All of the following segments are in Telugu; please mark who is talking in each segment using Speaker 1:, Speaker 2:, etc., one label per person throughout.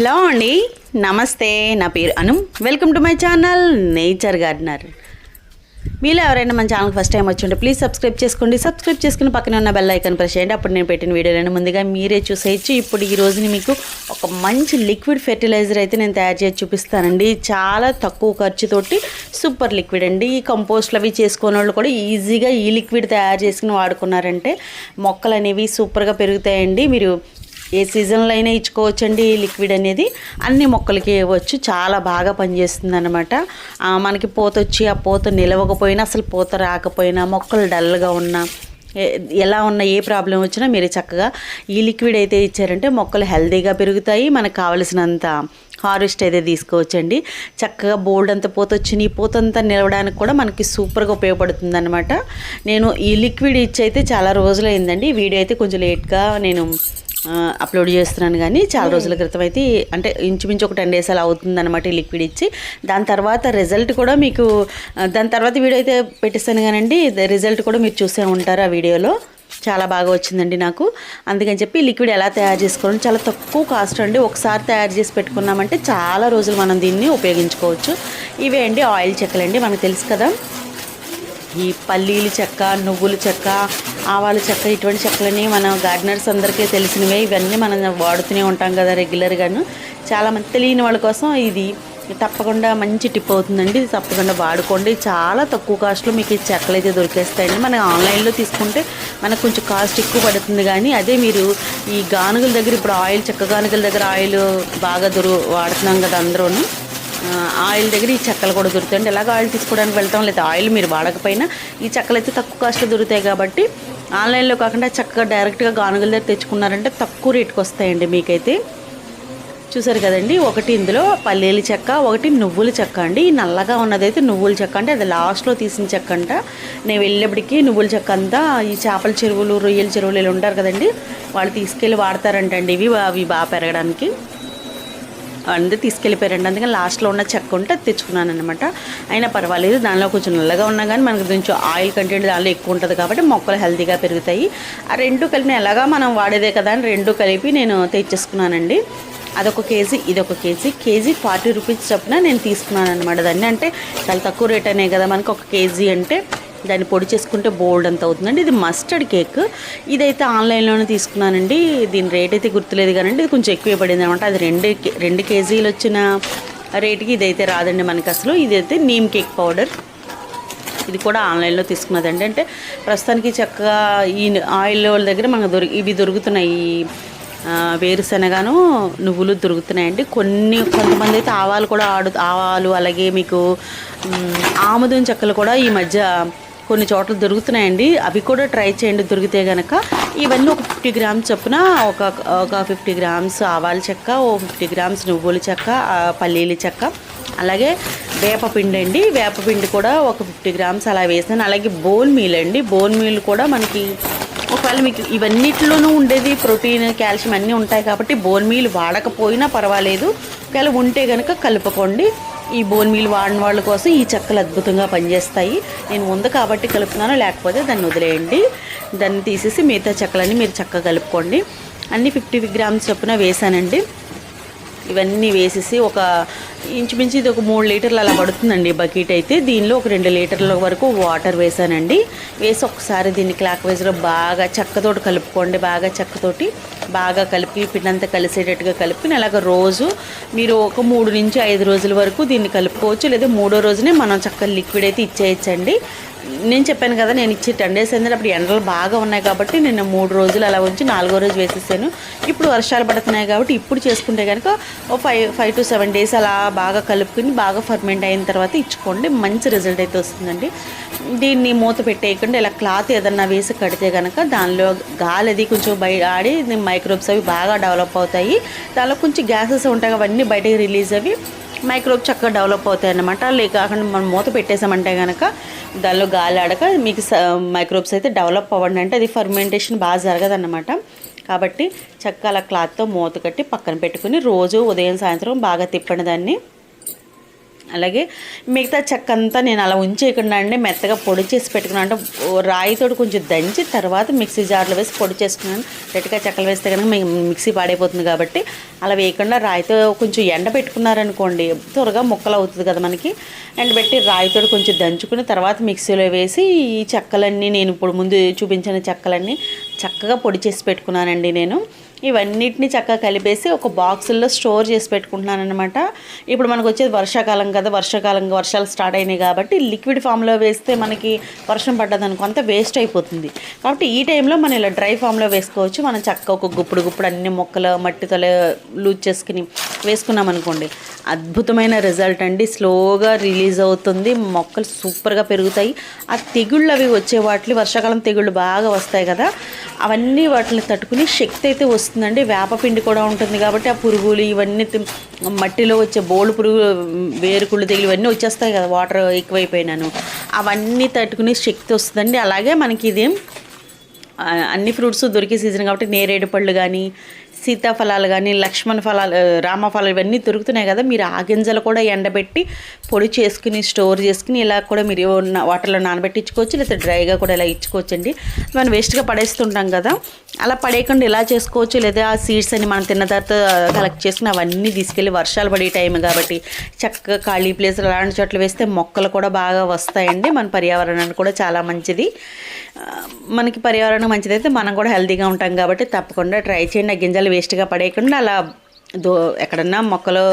Speaker 1: హలో అండి. నమస్తే నా పేరు Anu. Welcome to my channel nature gardener మీలో ఎవరైనా మన ఛానల్ ఫస్ట్ టైం వచ్చి ఉంటే ప్లీజ్ సబ్స్క్రైబ్ చేసుకోండి. సబ్స్క్రైబ్ చేసుకుని పక్కన ఉన్న బెల్ ఐకాన్ ప్రెస్ చేయండి. అప్పుడు నేను పెట్టిన వీడియోలను ముందుగా మీరే చూసేయచ్చు. ఇప్పుడు ఈ రోజుని మీకు ఒక మంచి లిక్విడ్ ఫెర్టిలైజర్ అయితే నేను తయారు చేసి చూపిస్తానండి. చాలా తక్కువ ఖర్చుతోటి సూపర్ లిక్విడ్ అండి. ఈ కంపోస్ట్లు అవి చేసుకునే వాళ్ళు కూడా ఈజీగా ఈ లిక్విడ్ తయారు చేసుకుని వాడుకున్నారంటే మొక్కలు అనేవి సూపర్గా పెరుగుతాయండి. మీరు ఏ సీజన్లో అయినా ఇచ్చుకోవచ్చండి ఈ లిక్విడ్ అనేది. అన్ని మొక్కలకి ఇవ్వచ్చు. చాలా బాగా పనిచేస్తుంది అనమాట మనకి పూత వచ్చి ఆ పూత నిలవకపోయినా అసలు పూత రాకపోయినా మొక్కలు డల్గా ఉన్నా ఎలా ఉన్న ఏ ప్రాబ్లం వచ్చినా మీరు చక్కగా ఈ లిక్విడ్ అయితే ఇచ్చారంటే మొక్కలు హెల్తీగా పెరుగుతాయి. మనకు కావలసినంత హార్వెస్ట్ అయితే తీసుకోవచ్చండి. చక్కగా బోల్డ్ అంత పూత నీ ఈ పూత అంతా నిలవడానికి కూడా మనకి సూపర్గా ఉపయోగపడుతుంది అనమాట నేను ఈ లిక్విడ్ ఇచ్చి అయితే చాలా రోజులైందండి. వీడియో అయితే కొంచెం లేట్గా నేను అప్లోడ్ చేస్తున్నాను కానీ చాలా రోజుల క్రితం అయితే అంటే ఇంచుమించు ఒక టెన్ డేస్ అలా అవుతుంది అనమాట ఈ లిక్విడ్ ఇచ్చి. దాని తర్వాత రిజల్ట్ కూడా మీకు దాని తర్వాత వీడియో అయితే పెట్టిస్తాను కానండి. రిజల్ట్ కూడా మీరు చూసే ఉంటారు ఆ వీడియోలో చాలా బాగా వచ్చిందండి నాకు. అందుకని చెప్పి లిక్విడ్ ఎలా తయారు చేసుకోవాలి చాలా తక్కువ కాస్ట్ అండి. ఒకసారి తయారు చేసి పెట్టుకున్నామంటే చాలా రోజులు మనం దీన్ని ఉపయోగించుకోవచ్చు. ఇవే అండి ఆయిల్ చెక్కలండి మనకు తెలుసు కదా. ఈ పల్లీల చెక్క నువ్వుల చెక్క ఆవాలు చెక్క ఇటువంటి చెక్కలని మన గార్డెనర్స్ అందరికీ తెలిసినవే. ఇవన్నీ మనం వాడుతూనే ఉంటాం కదా రెగ్యులర్గాను చాలా మంది తెలియని వాళ్ళ కోసం ఇది తప్పకుండా మంచి టిప్ అవుతుందండి. తప్పకుండా వాడుకోండి. చాలా తక్కువ కాస్ట్లో మీకు ఈ చెక్కలు అయితే దొరికేస్తాయండి. మనం ఆన్లైన్లో తీసుకుంటే మనకు కొంచెం కాస్ట్ ఎక్కువ పడుతుంది కానీ అదే మీరు ఈ గానుగల దగ్గర ఇప్పుడు ఆయిల్ చెక్క గానుగల దగ్గర ఆయిల్ బాగా దొరు వాడుతున్నాం కదా అందరూను. ఆయిల్ దగ్గర ఈ చెక్కలు కూడా దొరుకుతాయండి. ఎలాగ ఆయిల్ తీసుకోవడానికి వెళ్తాం లేదా ఆయిల్ మీరు వాడకపోయినా ఈ చెక్కలు అయితే తక్కువ కాస్ట్లో దొరుకుతాయి కాబట్టి ఆన్లైన్లో కాకుండా చక్కగా డైరెక్ట్గా గానుగల దగ్గర తెచ్చుకున్నారంటే తక్కువ రేటుకి వస్తాయండి మీకైతే. చూసారు కదండి ఒకటి ఇందులో పల్లీల చెక్క ఒకటి నువ్వుల చెక్క అండి. ఈ నల్లగా ఉన్నదైతే నువ్వుల చెక్క అంటే అది లాస్ట్లో తీసిన చెక్క అంట. నేను వెళ్ళేప్పటికి నువ్వుల చెక్క అంతా ఈ చేపల చెరువులు రొయ్యల చెరువులు ఇలా ఉంటారు కదండి వాళ్ళు తీసుకెళ్ళి వాడతారంటండి. ఇవి అవి బాగా పెరగడానికి. అందరూ తీసుకెళ్ళిపోయారండి. అందుకని లాస్ట్లో ఉన్న చెక్క ఉంటే తెచ్చుకున్నాను అనమాట అయినా పర్వాలేదు దానిలో కొంచెం నల్లగా ఉన్నా కానీ మనకు కొంచెం ఆయిల్ కంటెంట్ దానిలో ఎక్కువ ఉంటుంది కాబట్టి మొక్కలు హెల్తీగా పెరుగుతాయి. ఆ రెండు కలిపి ఎలాగా మనం వాడేదే కదా అని రెండు కలిపి నేను తెచ్చేసుకున్నానండి. అదొక కేజీ ఇదొక కేజీ. కేజీ ఫార్టీ రూపీస్ చొప్పున నేను తీసుకున్నాను అనమాట దాన్ని. అంటే చాలా తక్కువ రేట్ అనే కదా మనకు ఒక కేజీ అంటే. దాన్ని పొడి చేసుకుంటే బోల్డ్ అంత అవుతుందండి. ఇది మస్టర్డ్ కేక్ ఇదైతే ఆన్లైన్లోనే తీసుకున్నానండి. దీని రేట్ అయితే గుర్తులేదు కానీ ఇది కొంచెం ఎక్కువ పడింది అనమాట. అది రెండు కే- రెండు కేజీలు వచ్చిన రేటుకి ఇదైతే రాదండి మనకి అసలు. ఇదైతే నీమ్ కేక్ పౌడర్ ఇది కూడా ఆన్లైన్లో తీసుకున్నదండి. అంటే ప్రస్తుతానికి చక్కగా ఈ ఆయిల్ వాళ్ళ దగ్గర మనకు దొరికి ఇవి దొరుకుతున్నాయి. ఈ, వేరుశనగను నువ్వులు దొరుకుతున్నాయండి. కొన్ని కొంతమంది అయితే ఆవాలు కూడా ఆడు ఆవాలు అలాగే మీకు ఆముదం చెక్కలు కూడా ఈ మధ్య కొన్ని చోట్ల దొరుకుతున్నాయండి. అవి కూడా ట్రై చేయండి దొరికితే కనుక ఇవన్నీ ఒక ఫిఫ్టీ గ్రామ్స్ చొప్పున ఒక ఒక ఫిఫ్టీ గ్రామ్స్ ఆవాల చెక్క ఓ ఫిఫ్టీ గ్రామ్స్ నువ్వుల చెక్క పల్లీలు పల్లీల చెక్క అలాగే వేపపిండి అండి. వేపపిండి కూడా ఒక ఫిఫ్టీ గ్రామ్స్ అలా వేసాను అలాగే బోన్ మీల్ అండి. బోన్ మీల్ కూడా మనకి ఒకవేళ మీకు ఇవన్నిటిలోనూ ఉండేది ప్రోటీన్ కాల్షియం అన్నీ ఉంటాయి కాబట్టి బోన్ మీల్ వాడకపోయినా పర్వాలేదు. ఒకవేళ ఉంటే కనుక కలుపుకోండి. ఈ బోన్ మీల్ వాడిన వాళ్ళ కోసం ఈ చెక్కలు అద్భుతంగా పనిచేస్తాయి. నేను ముందు కాబట్టి కలుపుతున్నాను లేకపోతే దాన్ని వదిలేయండి. దాన్ని తీసేసి మిగతా చెక్కలన్నీ మీరు చక్కగా కలుపుకోండి. అన్నీ ఫిఫ్టీ గ్రామ్స్ చొప్పున వేసానండి. ఇవన్నీ వేసేసి ఒక ఇంచుమించు ఇది ఒక మూడు లీటర్లు అలా పడుతుందండి బకెట్ అయితే. దీనిలో ఒక రెండు లీటర్ల వరకు వాటర్ వేసానండి. వేసి ఒకసారి దీన్ని క్లాక్ వైజ్లో బాగా చెక్కతోటి కలుపుకోండి. బాగా చెక్కతోటి బాగా కలిపి పిండంతా కలిసేటట్టుగా కలిపి అలాగ రోజు మీరు ఒక మూడు నుంచి ఐదు రోజుల వరకు దీన్ని కలుపుకోవచ్చు. లేదా మూడో రోజునే మనం చక్కగా లిక్విడ్ అయితే ఇచ్చేయచ్చండి. నేను చెప్పాను కదా నేను ఇచ్చి టెన్ డేస్ అయింది అప్పుడు ఎండలు బాగా ఉన్నాయి కాబట్టి నేను మూడు రోజులు అలా ఉంచి నాలుగో రోజు వేసేసాను. ఇప్పుడు వర్షాలు పడుతున్నాయి కాబట్టి ఇప్పుడు చేసుకుంటే కనుక ఓ five five to seven days అలా బాగా కలుపుకుని బాగా ఫర్మెంట్ అయిన తర్వాత ఇచ్చుకోండి. మంచి రిజల్ట్ అయితే వస్తుందండి. దీన్ని మూత పెట్టేయకుండా ఇలా క్లాత్ ఏదన్నా వేసి కడితే కనుక దానిలో గాలి అది కొంచెం బయట ఆడి మైక్రోబ్స్ అవి బాగా డెవలప్ అవుతాయి. దానిలో కొంచెం గ్యాసెస్ ఉంటాయి అవన్నీ బయటకి రిలీజ్ అవి మైక్రోబ్ చక్కగా డెవలప్ అవుతాయి అన్నమాట. లేక కాకుండా మనం మూత పెట్టేసామంటే కనుక దానిలో గాలి ఆడక మీకు మైక్రోబ్స్ అయితే డెవలప్ అవ్వండి అంటే అది ఫర్మెంటేషన్ బాగా జరగదన్నమాట. కాబట్టి చక్కగా అలా క్లాత్తో మూత కట్టి పక్కన పెట్టుకుని రోజు ఉదయం సాయంత్రం బాగా తిప్పండి దాన్ని. అలాగే మిగతా చెక్క అంతా నేను అలా ఉంచేయకుండా అండి మెత్తగా పొడి చేసి పెట్టుకున్నాను. అంటే ఓ రాయితోటి కొంచెం దంచి తర్వాత మిక్సీ జార్లో వేసి పొడి చేసుకున్నాను. గట్టిగా చెక్కలు వేస్తే కనుక మిక్సీ పాడైపోతుంది కాబట్టి అలా వేయకుండా రాయితో కొంచెం ఎండ పెట్టుకున్నారనుకోండి త్వరగా ముక్కలు అవుతుంది కదా మనకి. ఎండబెట్టి రాయితో కొంచెం దంచుకుని తర్వాత మిక్సీలో వేసి ఈ చెక్కలన్నీ నేను ఇప్పుడు ముందు చూపించిన చెక్కలన్నీ చక్కగా పొడి చేసి పెట్టుకున్నానండి నేను. ఇవన్నిటిని చక్కగా కలిపేసి ఒక బాక్సుల్లో స్టోర్ చేసి పెట్టుకుంటున్నాను అనమాట ఇప్పుడు మనకు వచ్చేది వర్షాకాలం కదా వర్షాకాలం వర్షాలు స్టార్ట్ అయినాయి కాబట్టి లిక్విడ్ ఫామ్లో వేస్తే మనకి వర్షం పడ్డదనుకో అంత వేస్ట్ అయిపోతుంది. కాబట్టి ఈ టైంలో మనం ఇలా డ్రై ఫామ్లో వేసుకోవచ్చు. మనం చక్కగా ఒక గుప్పుడు గుప్పుడు అన్ని మొక్కలు మట్టితో లూజ్ చేసుకుని వేసుకున్నాం అనుకోండి అద్భుతమైన రిజల్ట్ అండి. స్లోగా రిలీజ్ అవుతుంది. మొక్కలు సూపర్గా పెరుగుతాయి. ఆ తెగుళ్ళు అవి వచ్చే వాటిని వర్షాకాలం తెగుళ్ళు బాగా వస్తాయి కదా. అవన్నీ వాటిని తట్టుకుని శక్తి అయితే వస్తుందండి. వేపపిండి కూడా ఉంటుంది కాబట్టి ఆ పురుగులు ఇవన్నీ మట్టిలో వచ్చే బోలు పురుగు వేరుకుళ్ళు తెగులు ఇవన్నీ వచ్చేస్తాయి కదా వాటర్ ఎక్కువైపోయినాను. అవన్నీ తట్టుకునే శక్తి వస్తుందండి. అలాగే మనకి ఇది అన్ని ఫ్రూట్స్ దొరికే సీజన్ కాబట్టి నేరేడు పళ్ళు కానీ సీతాఫలాలు కానీ లక్ష్మణ ఫలాలు రామఫలాలు ఇవన్నీ దొరుకుతున్నాయి కదా. మీరు ఆ గింజలు కూడా ఎండబెట్టి పొడి చేసుకుని స్టోర్ చేసుకుని ఇలా కూడా మీరు వాటర్లో నానబెట్టించుకోవచ్చు లేకపోతే డ్రైగా కూడా ఇలా ఇచ్చుకోవచ్చు అండి మనం వేస్ట్గా పడేస్తుంటాం కదా. అలా పడేయకుండా ఇలా చేసుకోవచ్చు లేదా ఆ సీడ్స్ అని మనం తిన్న తర్వాత కలెక్ట్ చేసుకుని అవన్నీ తీసుకెళ్ళి వర్షాలు పడే టైం కాబట్టి చక్కగా ఖాళీ ప్లేస్ అలాంటి చోట్ల వేస్తే మొక్కలు కూడా బాగా వస్తాయండి. మన పర్యావరణానికి కూడా చాలా మంచిది. మనకి పర్యావరణం మంచిదైతే మనం కూడా హెల్తీగా ఉంటాం కాబట్టి తప్పకుండా ట్రై చేయండి. ఆ గింజలు వేస్ట్గా పడేయకుండా అలా దో ఎక్కడన్నా మొక్కలు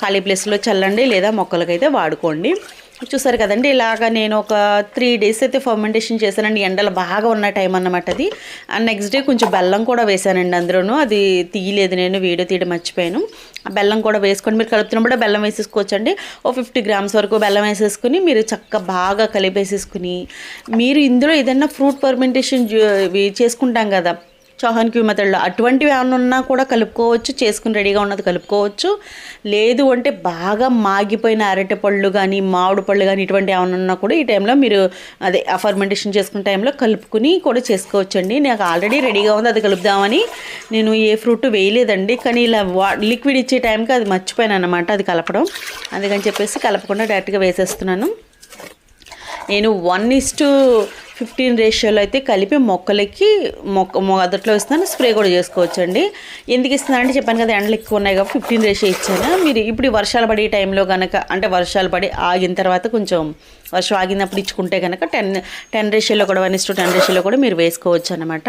Speaker 1: ఖాళీ ప్లేస్లో చల్లండి లేదా మొక్కలకైతే వాడుకోండి. చూసారు కదండి ఇలాగ నేను ఒక త్రీ డేస్ అయితే ఫర్మెంటేషన్ చేశానండి. ఎండలు బాగా ఉన్న టైం అన్నమాట అది. అండ్ నెక్స్ట్ డే కొంచెం బెల్లం కూడా వేసానండి అందులోనూ. అది తీయలేదు నేను వీడియో తీయడం మర్చిపోయాను. ఆ బెల్లం కూడా వేసుకొని మీరు కలుపుతున్నప్పుడు బెల్లం వేసేసుకోవచ్చండి. ఓ ఫిఫ్టీ గ్రామ్స్ వరకు బెల్లం వేసేసుకుని మీరు చక్కగా బాగా కలిపేసేసుకుని మీరు ఇందులో ఏదైనా ఫ్రూట్ ఫర్మెంటేషన్ చేసుకుంటాం కదా చౌహాన్ క్యూ మెథడ్లో అటువంటివి ఏమైనా ఉన్నా కూడా కలుపుకోవచ్చు చేసుకుని రెడీగా ఉన్నది కలుపుకోవచ్చు. లేదు అంటే బాగా మాగిపోయిన అరటి పళ్ళు కానీ మామిడి పళ్ళు కానీ ఇటువంటి ఏమైనా ఉన్నా కూడా ఈ టైంలో మీరు అదే ఆ ఫర్మెంటేషన్ చేసుకునే టైంలో కలుపుకుని కూడా చేసుకోవచ్చండి. నాకు ఆల్రెడీ రెడీగా ఉంది అది కలుపుదామని. నేను ఏ ఫ్రూట్ వేయలేదండి కానీ ఇలా వా లిక్విడ్ ఇచ్చే టైంకి అది మర్చిపోయాను అనమాట అది కలపడం. అందుకని చెప్పేసి కలపకుండా డైరెక్ట్గా వేసేస్తున్నాను. నేను వన్ ఇస్ టు ఫిఫ్టీన్ రేషియోలో అయితే కలిపి మొక్కలకి మొక్క మొదట్లో ఇస్తున్నాను స్ప్రే కూడా చేసుకోవచ్చండి. ఎందుకు ఇస్తున్నానంటే చెప్పాను కదా ఎండలు ఎక్కువ ఉన్నాయి కాబట్టి ఫిఫ్టీన్ రేషియో ఇచ్చాను. మీరు ఇప్పుడు వర్షాలు పడే టైంలో కనుక అంటే వర్షాలు పడి ఆగిన తర్వాత కొంచెం వర్షం ఆగినప్పుడు ఇచ్చుకుంటే కనుక టెన్ టెన్ రేషియోలో కూడా వన్ ఇస్ టు టెన్ రేషియోలో కూడా మీరు వేసుకోవచ్చు అనమాట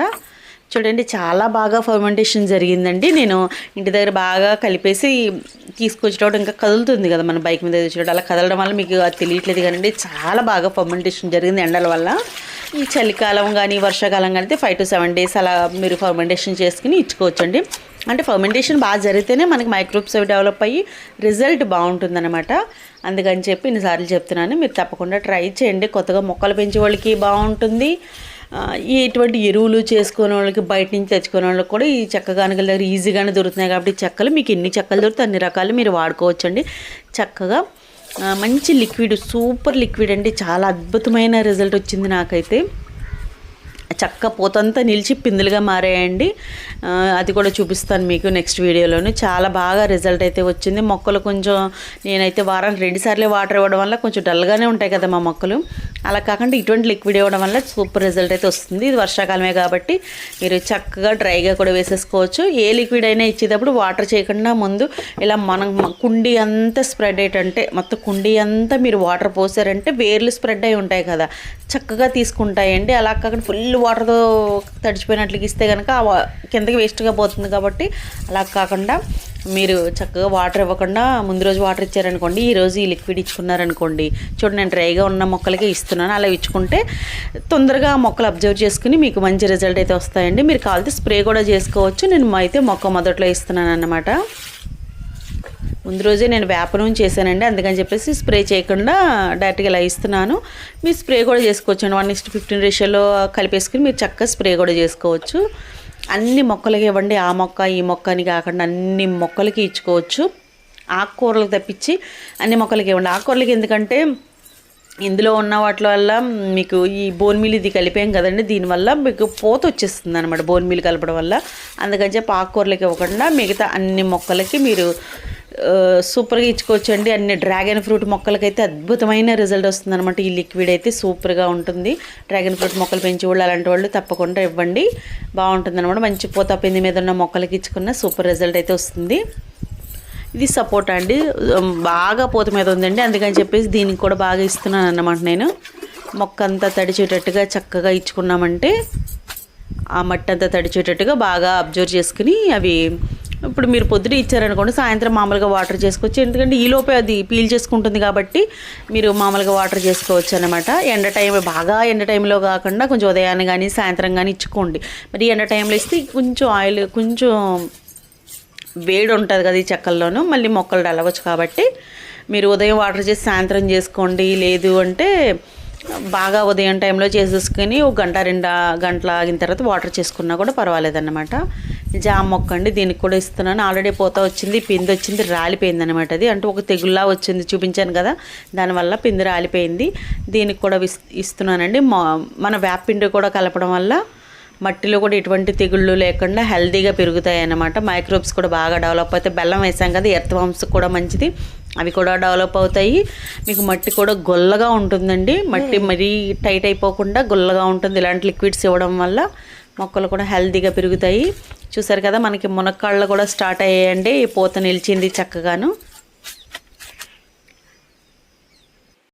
Speaker 1: చూడండి చాలా బాగా ఫర్మెంటేషన్ జరిగిందండి. నేను ఇంటి దగ్గర బాగా కలిపేసి తీసుకొచ్చేటప్పుడు ఇంకా కదులుతుంది కదా మన బైక్ మీద తెచ్చేటప్పుడు అలా కదలడం వల్ల మీకు అది తెలియట్లేదు కానీ చాలా బాగా ఫర్మెంటేషన్ జరిగింది ఎండల వల్ల. ఈ చలికాలం కానీ వర్షాకాలం కానీ అయితే ఫైవ్ టు సెవెన్ డేస్ అలా మీరు ఫర్మెంటేషన్ చేసుకుని ఇచ్చుకోవచ్చండి. అంటే ఫర్మెంటేషన్ బాగా జరిగితేనే మనకి మైక్రోబ్స్ అవి డెవలప్ అయ్యి రిజల్ట్ బాగుంటుందన్నమాట. అందుకని చెప్పి ఇన్నిసార్లు చెప్తున్నాను మీరు తప్పకుండా ట్రై చేయండి. కొత్తగా మొక్కలు పెంచే వాళ్ళకి బాగుంటుంది. ఎటువంటి ఇటువంటి ఎరువులు చేసుకునే వాళ్ళకి బయట నుంచి తెచ్చుకునే వాళ్ళకి కూడా ఈ చెక్క గానుగల దగ్గర ఈజీగానే దొరుకుతున్నాయి కాబట్టి చెక్కలు మీకు ఎన్ని చెక్కలు దొరుకుతాయి అన్ని రకాలు మీరు వాడుకోవచ్చండి. చక్కగా మంచి లిక్విడ్ సూపర్ లిక్విడ్ అండి. చాలా అద్భుతమైన రిజల్ట్ వచ్చింది నాకైతే. చక్క పోతంతా నిలిచి పిందులుగా మారాయండి. అది కూడా చూపిస్తాను మీకు నెక్స్ట్ వీడియోలోను. చాలా బాగా రిజల్ట్ అయితే వచ్చింది. మొక్కలు కొంచెం నేనైతే వారానికి రెండుసార్లు వాటర్ ఇవ్వడం వల్ల కొంచెం డల్గానే ఉంటాయి కదా మా మొక్కలు. అలా కాకుండా ఇటువంటి లిక్విడ్ ఇవ్వడం వల్ల సూపర్ రిజల్ట్ అయితే వస్తుంది. ఇది వర్షాకాలమే కాబట్టి మీరు చక్కగా డ్రైగా కూడా వేసేసుకోవచ్చు. ఏ లిక్విడ్ అయినా ఇచ్చేటప్పుడు వాటర్ చేయకుండా ముందు ఇలా మనం కుండీ అంతా స్ప్రెడ్ అయ్యేటంటే మొత్తం కుండీ అంతా మీరు వాటర్ పోసారంటే వేర్లు స్ప్రెడ్ అయి ఉంటాయి కదా. చక్కగా తీసుకుంటాయండి. అలా కాకుండా ఫుల్ వాటర్తో తడిచిపోయినట్లు ఇస్తే కనుక కిందకి వేస్ట్గా పోతుంది కాబట్టి అలా కాకుండా మీరు చక్కగా వాటర్ ఇవ్వకుండా ముందు రోజు వాటర్ ఇచ్చారనుకోండి ఈ రోజు ఈ లిక్విడ్ ఇచ్చుకున్నారనుకోండి. చూడండి నేను డ్రైగా ఉన్న మొక్కలకే ఇస్తున్నాను. అలా ఇచ్చుకుంటే తొందరగా మొక్కలు అబ్జర్వ్ చేసుకుని మీకు మంచి రిజల్ట్ అయితే వస్తాయండి. మీరు కావాలితే స్ప్రే కూడా చేసుకోవచ్చు. నేను అయితే మొక్క మొదట్లో ఇస్తున్నాను అన్నమాట ముందు రోజే నేను వేప నూనె చేశానండి. అందుకని చెప్పేసి స్ప్రే చేయకుండా డైరెక్ట్గా ఇలా ఇస్తున్నాను. మీరు స్ప్రే కూడా చేసుకోవచ్చు. అండి వన్ ఇస్ట్ ఫిఫ్టీన్ రేషియోలో కలిపేసుకుని మీరు చక్కగా స్ప్రే కూడా చేసుకోవచ్చు. అన్ని మొక్కలకి ఇవ్వండి. ఆ మొక్క ఈ మొక్క అని కాకుండా అన్ని మొక్కలకి ఇచ్చుకోవచ్చు. ఆకుకూరలకు తప్పించి అన్ని మొక్కలకి ఇవ్వండి. ఆకుకూరలకి ఎందుకంటే ఇందులో ఉన్న వాటి వల్ల మీకు ఈ బోన్ మీల్ ఇది కలిపాం కదండి. దీనివల్ల మీకు పోత వచ్చేస్తుంది అనమాట బోన్ మీల్ కలపడం వల్ల. అందుకని చెప్పి ఆకుకూరలకి ఇవ్వకుండా మిగతా అన్ని మొక్కలకి మీరు సూపర్గా ఇచ్చుకోవచ్చండి. అన్ని డ్రాగన్ ఫ్రూట్ మొక్కలకైతే అద్భుతమైన రిజల్ట్ వస్తుంది అనమాట ఈ లిక్విడ్ అయితే సూపర్గా ఉంటుంది. డ్రాగన్ ఫ్రూట్ మొక్కలు పెంచి వాళ్ళు అలాంటి వాళ్ళు తప్పకుండా ఇవ్వండి. బాగుంటుంది అనమాట మంచి పూత పిండి మీద ఉన్న మొక్కలకి ఇచ్చుకున్న సూపర్ రిజల్ట్ అయితే వస్తుంది. ఇది సపోర్ట్ అండి. బాగా పూత మీద ఉందండి. అందుకని చెప్పేసి దీనికి కూడా బాగా ఇస్తున్నాను అన్నమాట నేను. మొక్క అంతా తడిచేటట్టుగా చక్కగా ఇచ్చుకున్నామంటే ఆ మట్టి అంతా తడిచేటట్టుగా బాగా అబ్జర్వ్ చేసుకుని అవి ఇప్పుడు మీరు పొద్దున ఇచ్చారనుకోండి సాయంత్రం మామూలుగా వాటర్ చేసుకోవచ్చు. ఎందుకంటే ఈ లోపే అది పీల్ చేసుకుంటుంది కాబట్టి మీరు మామూలుగా వాటర్ చేసుకోవచ్చు అనమాట ఎండ టైం బాగా ఎండ టైంలో కాకుండా కొంచెం ఉదయాన్నే కానీ సాయంత్రం కానీ ఇచ్చుకోండి. మరి ఎండ టైంలో ఇస్తే కొంచెం ఆయిల్ కొంచెం వేడి ఉంటుంది కదా ఈ చెక్కల్లోనూ మళ్ళీ మొక్కలు డలవచ్చు కాబట్టి మీరు ఉదయం వాటర్ చేసి సాయంత్రం చేసుకోండి. లేదు అంటే బాగా ఉదయం టైంలో చేసేసుకొని ఒక గంట రెండు గంటల ఆగిన తర్వాత వాటర్ చేసుకున్నా కూడా పర్వాలేదన్నమాట. జామ మొక్క అండి దీనికి కూడా ఇస్తున్నాను. ఆల్రెడీ పోత వచ్చింది పిండి వచ్చింది రాలిపోయింది అనమాట అది. అంటే ఒక తెగుల్లా వచ్చింది చూపించాను కదా. దానివల్ల పిండి రాలిపోయింది. దీనికి కూడా ఇస్- ఇస్తున్నానండి. మా- మన వేపిండి కూడా కలపడం వల్ల మట్టిలో కూడా ఎటువంటి తెగుళ్ళు లేకుండా హెల్తీగా పెరుగుతాయి అన్నమాట మైక్రోబ్స్ కూడా బాగా డెవలప్ అవుతాయి. బెల్లం వేసాం కదా ఎర్త్ వామ్స్ కూడా మంచిది. అవి కూడా డెవలప్ అవుతాయి. మీకు మట్టి కూడా గొల్లగా ఉంటుందండి. మట్టి మరీ టైట్ అయిపోకుండా గొల్లగా ఉంటుంది. ఇలాంటి లిక్విడ్స్ ఇవ్వడం వల్ల మొక్కలు కూడా హెల్తీగా పెరుగుతాయి. చూసారు కదా మనకి మునక్కాళ్ళు కూడా స్టార్ట్ అయ్యాయండి. పూత నిలిచింది చక్కగాను.